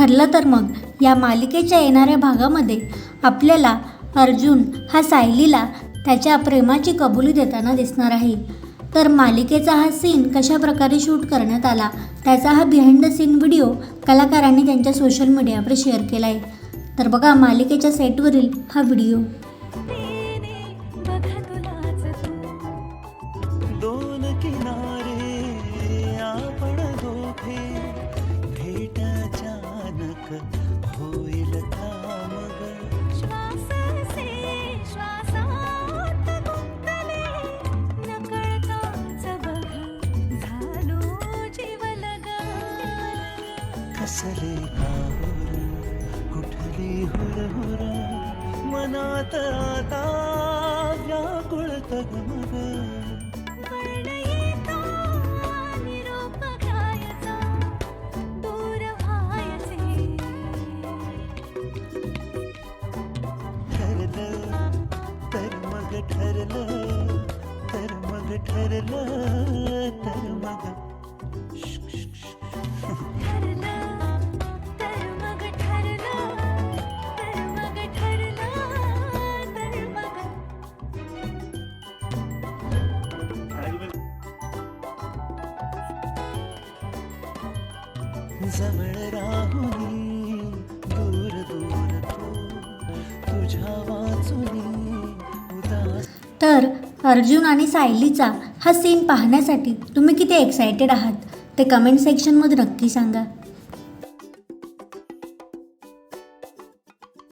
ठरलं तर मग या मालिकेच्या येणाऱ्या भागामध्ये आपल्याला अर्जुन हा सायलीला त्याच्या प्रेमाची कबुली देताना दिसणार आहे. तर मालिकेचा हा सीन कशा प्रकारे शूट करण्यात आला त्याचा हा बिहाइंड द सीन व्हिडिओ कलाकारांनी त्यांच्या सोशल मीडियावर शेअर केला आहे तर बघा मालिकेच्या सेटवरील हा व्हिडिओ दोन किनारे कसले काहुर कुठली हुरहुर मनात आता व्याकुळत मग वर्ण येतो निरोप घ्यायचा दूर व्हायचे. ठरलं तर मग ठरलं. जवळ राहुनी दूर दूर तुझ्या उदास तर अर्जुन आणि सायलीचा हा सीन पाहण्यासाठी तुम्ही किती एक्सायटेड आहात? ते कमेंट सेक्शनमध्ये नक्की सांगा.